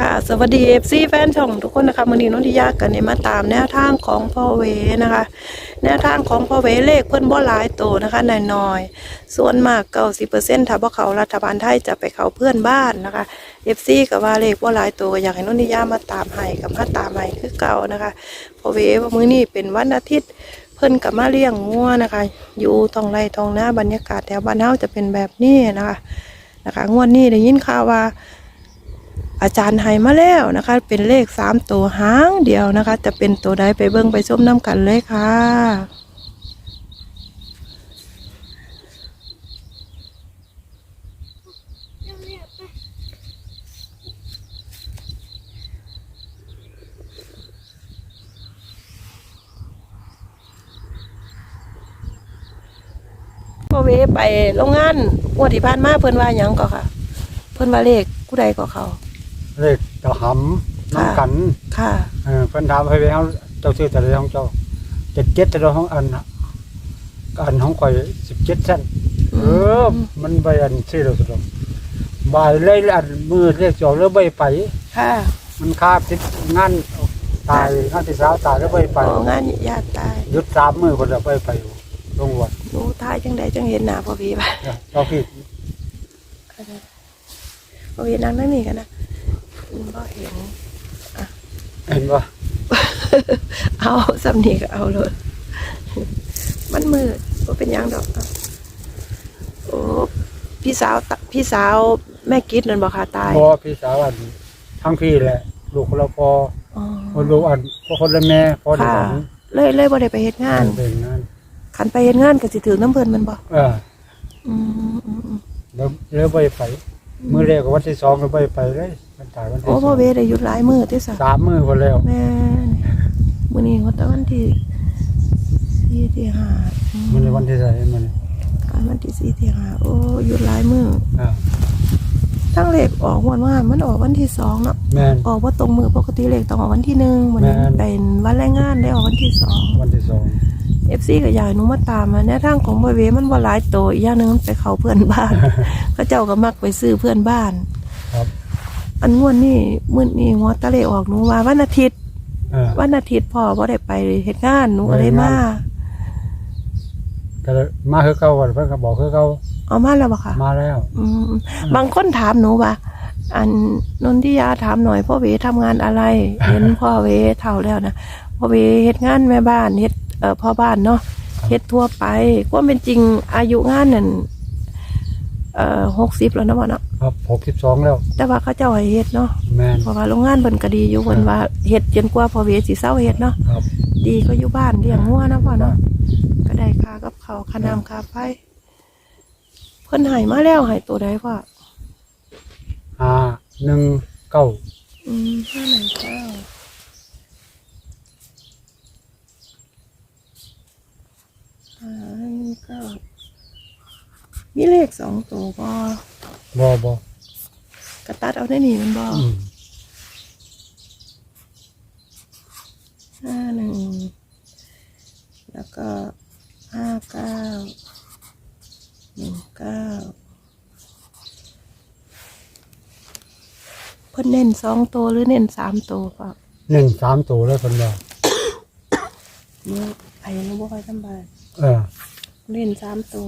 ค่ะ สวัสดีเอฟซีแฟนช่องทุกคนนะคะมือนี้นนทิยากันเนี่ยมาตามแนวทางของพ่อเวนะคะ แนวทางของพ่อเวเลขเพื่อนบ่หลายโตนะคะน้อยๆส่วนมากเก้าสิบเปอร์เซ็นต์ถ้าบ่เขารัฐบาลไทยจะไปเขาเพื่อนบ้านนะคะเอฟซีกับว่าเลขบ่หลายโตอยากให้นนทิยามาตามให้กับมาตามให้คือเก่านะคะพ่อเวว่ามื้อนี้เป็นวันอาทิตย์เพิ่นกับมาเลี้ยงงัวนะคะ อยู่ท้องไร่ท้องนาบรรยากาศแถวบ้านเฮาจะเป็นแบบนี้นะคะนะคะงวดนี้ได้ยินข่าวว่า อาจารย์ให้มาแล้วนะคะ เป็นเลขสามตัวหางเดียวนะคะ จะเป็นตัวใดไปเบิ่งไปชมน้ำกันเลยค่ะ พ่อเวไปโรงงานงวดที่ผ่านมาเพิ่นว่าหยังก็ค่ะ เพิ่นว่าเลขผู้ใดก็เขา เลขกระหำน้ำกันค่ะ เออเพิ่นถามให้ไปเฮาเจ้าชื่อแต่ละของเจ้าเจ็ดเจ็ดแต่ละของอันอันของข่อยสิบเจ็ดเส้นเออ มันใบอันชื่อเราสุดบายเลยอันมือเลขจอแล้วใบไปค่ะมันคาบติดงานตายงานที่สาวตายแล้วใบไปอ๋องานญาติตายหยุดสามมือคนละใบไปโรงวัดหนูตายจังใดจังเห็นหน้าพ่อวีบ่ะเราพี่พ่อวีนั่งนั่งนี่กันนะ อืมบ่เห็น เห็นป่ะเอาสำนีก็เอาเลยมันมืดก็เป็นหยังดอกเอาโอ้พี่สาวตะพี่สาวแม่กิดนั่นบอกค่ะตายพอพี่สาวอันทั้งพี่แหละลูกคนละพออ๋อคนลูกอันพอคนละแม่พอเดียวค่ะกันเลยเลยบ่ได้ไปเฮ็ดงานเป็นงานขันไปเฮ็ดงานก็สิถึงน้ำเพิ่นแมันบ่เอออืมอืมอืมแล้วแล้วไปไปมือแรกกับวันที่สองก็ไปไปเลยมั นตายวันที่โอ้สพ่อองเวได้หยุดหลายมื้อที่สะสามมือคนแล้วแม่นมื้อนี้วันตะวันที่สี่ที่ห้าอืมันในวันที่ใส่มันอันวันที่สี่ที่ห้าโอ้หยุดหลายมื้ออ่าตั้งเลขออกวันว่ามันออกวันที่สองเนาะแมนออกว่าตรงมือปกติเลขต้องออกวันที่หนึ่งวันนี้แม่น เป็นวันแรงงานได้ออกวันที่สอง วันที่สองเอฟซีกับยายหนูมาตามมาแนวทางของบริเวมันว่าหลายโตอีกอย่างหนึงมันไปเขาเพื่อนบ้าน เขาเจ้าก็มักไปซื้อเพื่อนบ้านครับ อันงวดนี่มื้อนี้งวดตะเลออกหนูว่าวันอาทิตย์ เออวันอาทิตย์พ่อบ่ได้ไปเฮ็ดงานหนูก็เลยไปเฮ็ดมางานก็เลยมาคือเก่าวันเพิ่นก็บอกคือเก่าเอามาแล้วบ่ค่ะ มาแล้ว อืมบางคนถามหนูว่า อันนนทิยาถามหน่อยพ่อเวทำงานอะไร เห็นพ่อเวเท่าแล้วนะพ่อเวเฮ็ดงานแม่บ้านเฮ็ดเอ่อพ่อบ้านเนาะเฮ็ดทั่วไปว่าเป็นจริงอายุงานนั่น เอ่อหกสิบแล้วเนาะบ่เนาะครับหกสิบสองแล้ว แต่ว่าเขาเจ้าให้เฮ็ดเนาะแมนเพราะว่าโรงงานเพิ่นก็ดีอยู่เพิ่นว่าเฮ็ดจนกว่าพ่อเวสิเซาเฮ็ดเนาะครับ ดีก็อยู่บ้านเลี้ยงงัวเนาะพ่อเนาะก็ได้ค่ากับเขาวค่าน้ำค่าไฟเพิ่นให้มาแล้วให้ตัวใดพ่อห้าหนึ่งเก้าอืมห้าหนึ่งเก้าห้าหนึ่งเก้า มีเลขสองตัวบอบอบอกระตัดเอาได้หนีมันบออืมห้าหนึ่งแล้วก็ห้าเก้าหนึ่งเก้าเพิ่นเน้นสองตัวหรือเน้นสามตัวเปล่าหนึ่งสามตัวแล้วคนว่าเมื่อไอ้รู้ว่าใครทำบายเออเล่นสามตัว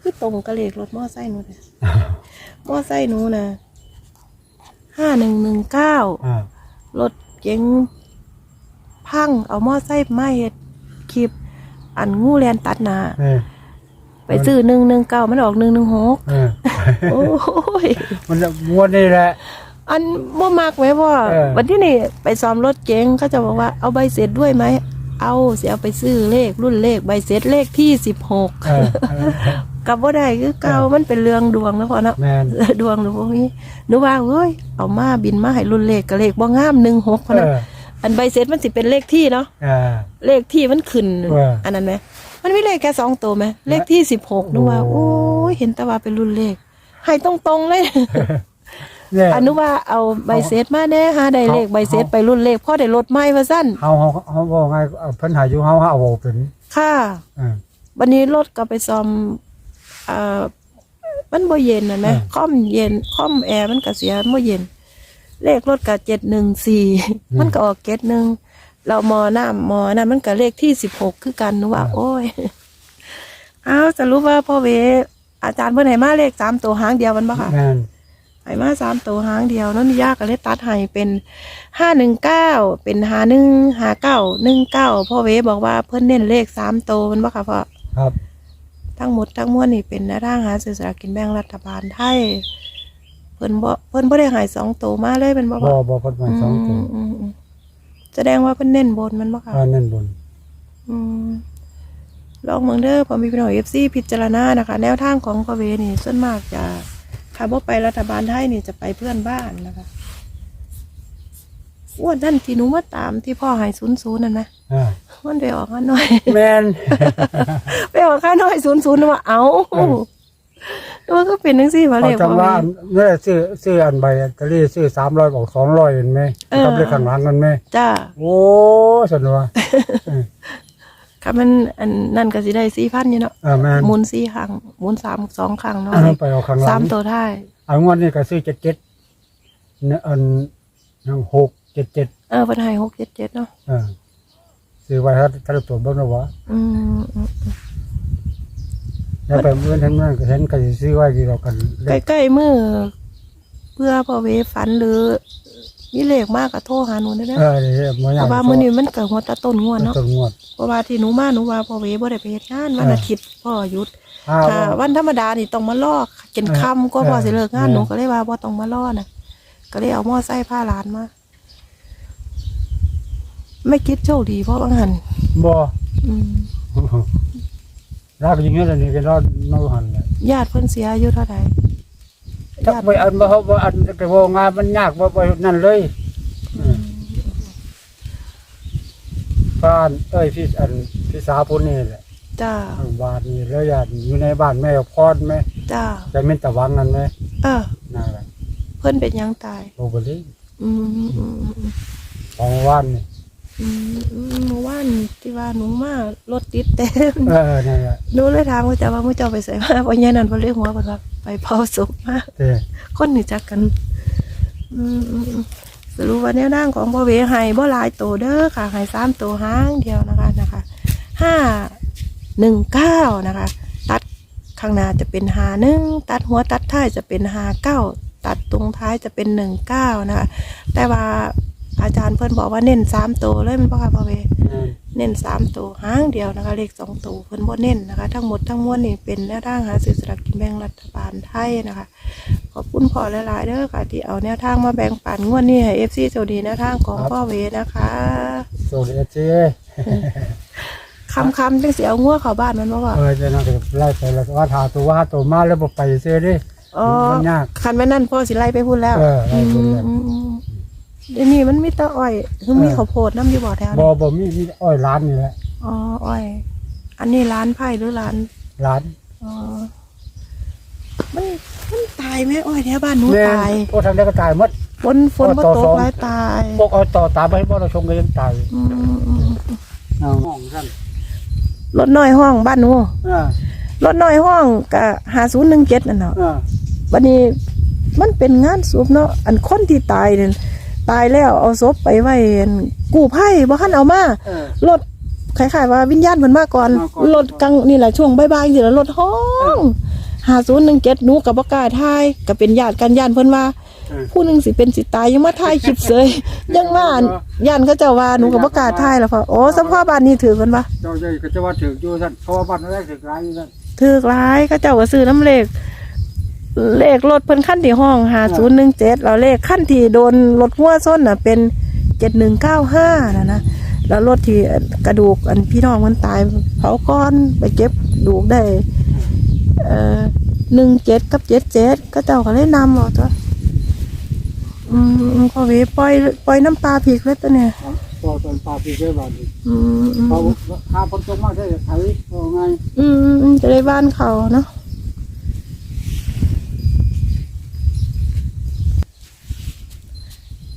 คือตรงกระเลกรถมอไซค์หนูเลยมอไซค์หนูนะห้าหนึ่งหนึ่งเก้าอ่ารถเก๋งพังเอามอไซค์มาเฮ็ดคลิป อันงูแลนตัดหนาเออไปซื้อหนึ่งหนึ่งเก้ามันออกหนึ่งหนึ่งหกเออโอ้ย มันจะม้วนนี่แหละ อันบ่มากไหมพ่อเออ วันที่นี่ไปซ้อมรถเก๋งเขาจะบอกว่าเอาใบเสร็จด้วยไหม เอาเสียเอาไปซื้อเลขรุ่นเลขใบเสร็จเลขที่สิบหกเออเออ เออกับว่าได้คือเก่าเออมันเป็นเรื่องดวงนะพ่อเนาะแมนดวงหรือพวกนี้หนูว่าเฮ้ยเอามาบินมาให้รุ่นเลขกับเลขบ่งามหนึ่งหกพะเอนะออันใบเสร็จมันสิเป็นเลขที่เนาะเออเลขที่มันขึ้นเอออัอันนั้นไหมมันไม่เลขแค่สองตัวไหมเลขที่สิบหกหนูว่าโอ้ โอ้ยเห็นแต่ว่าเป็นรุ่นเลขให้ตรงๆเลย เนี่ย อนุว่าเอาใบเสร็จมาแน่หาได้เลขเขาใบเสร็จไปรุ่นเลขพ่อได้ลดไม้มาสั้นเฮาเฮาเฮาบอกไงเอาเพิ่นหาอยู่เฮาเฮาเอาเป็นค่ะ เออวันนี้รถก็ไปซ่อม เอ่อมันบ่เย็นน่ะแหมอ่าคอมเย็นคอมแอร์มันก็เสียมันบ่เย็น เลขรถก็714มันก็ออกเกตหนึ่งเรามอน้ำมอนั่นมันก็เลขที่16คือกันหนูว่า โอ้ยอ้าวสรุปว่าพ่อเว อาจารย์เพิ่นให้มาเลขสามตัวหางเดียวมันบ่ค่ะแม่นให้มาสามตัวหางเดียวนั่นยากก็เลยตัดให้เป็นห้าหนึ่งเก้าเป็นหาหนึ่งหาเก้าหนึ่งเก้าพ่อเวบอกว่าเพิ่นเน้นเลขสามตัวมันบ่ค่ะพ่อครับ ทั้งหมดทั้งมวลนี่เป็นแนวทางหาซื้อสลากกินแบ่งรัฐบาลไทยเพิ่นบ่เพิ่นบ่ได้ให้สองตัวมาเลยเป็นบ่บ่บ่เพิ่นมาสองตัวมอืมอืมแสดงว่าเพิ่นเน้นบนมันบ่ค่ะอ่านั่นบน อืมลองเมืองเด้อพอมีพี่น้องเอฟซีพิจารณานะคะ แนวทางของพอเวนี่ส่วนมากจะถ้าบ่ไปรัฐบาลไทยนี่จะไปเพื่อนบ้านนะคะ อ้วนนั่นที่หนูมาตามที่พ่อใหายศูนย์ศูนย์นั่นนะอ่ามันไปออกข้าน้อย แม่นไปออกข้าน้อยศูนย์ศูนย์ว่าเอาเออมันก็เป็นจังซี่ว่าเอาเลยจังว่าเมื่อซื้อซื้ออันใบลอตเตอรี่ซื้อ300บอก200เห็นไหมกับเลขข้างหลังกันไหมจ้าโอ้สนุกว่ะเออค่ะมันอันนั่นก็สิได้สี่พันอยู่เนาะอ่าแม่นหมุนสี่ครั้งหมุนสามสองครั้งเนาะเอาไปเอาข้างหลัสางมตัวท้ายเอางวดนี้ก็ซื้อ77เนี่ยอันยัง6 77 เออเพิ่นให้หกเจ็ดเจ็ดเนาะอ่าซื้อไว้ถ้าถ้าตัวเบิ่งนะวะอืมอืมแล้วไปเมื่อนั้นมันก็เห็นก็สิซื้อไว้ดีเรากันเลขใกล้ๆมือเพื่อพอเวฝันหรือ มีเลขมากก็โทรหาหนูได้เด้อเออนี่บ่ยาเพกราะว่ามื้อนี้มันเกิดหัวตะต้นงวดเนาะ ต้นงวด เพราะว่าที่หนูมาหนูว่าพอเวบ่ได้ไปเฮ็ดงานวันเออออาทิตย์พ่อหยุดอ้าวถ้าวันธรรมดานี่ต้องมาลอกจนค่ำก็พอสิเลิกงานเออหนูก็เลยว่าบ่ต้องมาล่อน่ะ ก็เลยเอาหม้อไส้ผ้าหลานมา ไม่คิดโชคดีเพราะบางหันบ่อืมรากอย่างเงี้ยแล้วนี่ก็รอดนอกหันแหละญาติเพิ่นเสียอายุเท่าใดถ้าไปอันบ่เฮาบ่อันแต่ว่างานมันยากบ่ไปนั่นเลยอืมบ้านเอ้ยพี่อันพี่สาวผู้นี้แหละจ้าบ้านนี้แล้วญาติอยู่ในบ้านแม่พรแม่จ้าแต่แม่นตะวังนั่นแม่เออนั่นแหละเพิ่นเป็นหยังตายโอ้บ่ลิอืมอืมอืมอืมของว่านนี่อืมอืม เมื่อวานที่ว่าหนูมารถติดเต็มเออนั่นแหละหนูเลยถามว่าจะว่ามึงจะเอาไปใส่มาวันนี้นั่นเพิ่นเลยหัวเพิ่นว่าไปเผาศพมาเด้คนนี่จักกันอืมอืมอืมสรุปว่าแนวทางของพ่อเวให้บ่หลายโตเด้อค่ะให้สามโตวห้างเดียวนะคะนะคะห้าหนึ่งเก้านะคะ ตัดข้างหน้าจะเป็นหาหนึ่งตัดหัวตัดท้ายจะเป็นหาเก้าตัดตรงท้ายจะเป็นหนึ่งเก้านะคะ แต่ว่า อาจารย์เพิ่นบอกว่าเน้นสามตัวเลยแมันบ่ค่ะพ่อเวอืมเน้นสามตัวหางเดียวนะคะ เลขสองตัวเพิ่นบ่เน้นนะคะ ทั้งหมดทั้งมวลนี่เป็นแนวทางหาซื้อสลากกินแบ่งรัฐบาลไทยนะคะ ขอบคุณพ่อหลายๆเด้อค่ะที่เอาแนวทางมาแบ่งปันงวดนี้ให้ FC โชคดีแนวทางของพ่อเวนะคะโซเดียเจ้คำคำๆจังสิเอางัวเข้าบ้านมันบ่ว่าเออจะนั่นก็ไล่ไปแล้วว่าหาตัวว่าหาตัวมาแล้วบ่ไปซื้อดิอ๋อมันยากคันแม่นั่นพ่อสิไล่ไปพูดแล้วเออไล่ไปพูดแล้วอืมอืม เดี๋ยวนี้มันมีแตะอ้อยคือมีข้าวโพดน้ำอยู่บ่อแถวบ่นี้บ่มีมีอ้อยร้านนี่แหละอ๋ออ้อย อันนี้ร้านไผ่หรือร้าน ร้านอ๋อ มันมันตายไหมอ้อยแถวบ้านหนูแม่ตายโอ้ทางนี้ก็ตายหมด ฝนฝนอ้อบ่ต่อตสกองหลายตายพวกเอาต่อตามไปให้บ่เราชงก็ยังตายอืมอืมอืมเอาห้องซั่นรถน้อยห้องบ้านหนูอ่ารถน้อยห้องกับหาศูนย์หนึ่งเจ็ดนั่นเนาะอ่าวันนี้มันเป็นงานศพเนาะอันคนที่ตายเนี่ย ตายแล้วเอาศพไปไว้อั่นกู้ภัยบ่คันเอามาเออ รถคล้ายๆว่าวิญญาณเพิ่นมาก่อนมาก่อนรถกลางนี่แหละช่วงบ่ายๆสิแล้วรถห้องหาศูนย์หนึ่งเจ็ดหนูกับบ่กล้าทายก็เป็นญาติกันญาติเพิ่นว่า เออผู้หนึงสิเป็นสิตายยังมาถ่ายคลิปเสยยังมาอั่นญาติเขาเจ้าว่าหนูกับบ่กล้าถ่ายแล้วพอโอ้สัมพ่อบ้านนี้ถือเพิ่นว่า เจ้าใหญ่ก็จะว่าถึกอยู่ซั่นเพราะว่าบ้านแรกถึกหลายอยู่ซั่นถือหลายเขาเจ้าก็ซื้อน้ำเลข เลขรถเพิ่นขั้นที่ห้องหาศูนย์หนึ่งเจ็ดแล้วเลขขั้นที่โดนรถหัวส้นน่ะเป็นเจ็ดหนึ่งเก้าห้านะนะแล้วรถที่กระดูกอันพี่น้องมันตายเผาก้อนไปเก็บดูกได้เอ่อหนึ่งเจ็ดกับเจ็ดเจ็ดก็เจ้าก็เลยนำเอาตัวอืมพอเวปล่อยปล่อยน้ำปลาผีกเลยตัวเนี่ยต่อตอนปลาพี่เจ้าบ้านนี่อืมอืมเขาหาคนตรงมาได้ไถเอาไงอืมอืมจะได้บ้านเขาเนาะ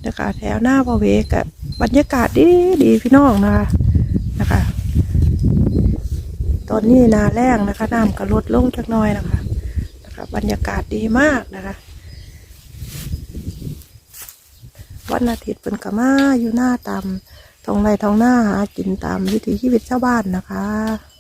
นะคะ แถวหน้าพอเวกับบรรยากาศดีดีพี่น้องนะคะนะคะ ตอนนี้นาแรงนะคะน้ำก็ลดลงจักน้อยนะคะนะคะ บรรยากาศดีมากนะคะวันอาทิตย์เป็นกมาอยู่หน้าตามท้องไร่ท้องหน้าหากินตามวิถีชีวิตชาวบ้านนะคะ